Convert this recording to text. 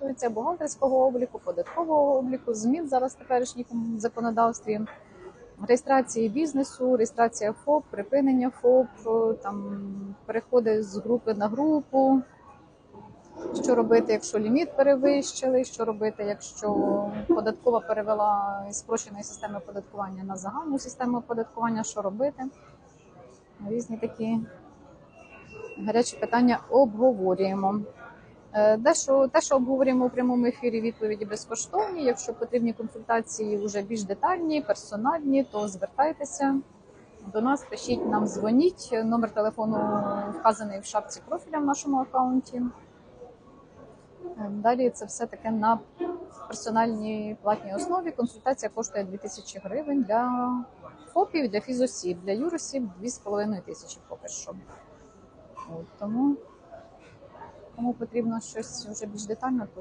стосується бухгалтерського обліку, податкового обліку, змін зараз в теперішньому законодавстві, реєстрації бізнесу, реєстрація ФОП, припинення ФОП, там переходи з групи на групу. Що робити, якщо ліміт перевищили? Що робити, якщо податкова перевела із спрощеної системи оподаткування на загальну систему оподаткування? Що робити? Різні такі гарячі питання обговорюємо. Е, Дещо те, що обговорюємо у прямому ефірі, відповіді безкоштовні. Якщо потрібні консультації вже більш детальні, персональні, то звертайтеся до нас, пишіть нам, дзвоніть. Номер телефону вказаний в шапці профіля в нашому аккаунті. Е, Далі це все таке на персональній платній основі. Консультація коштує 2000 гривень для ФОПів, для фізосіб, для юросіб 2500 тисячі поки що. От, тому, кому потрібно щось вже більш детально, то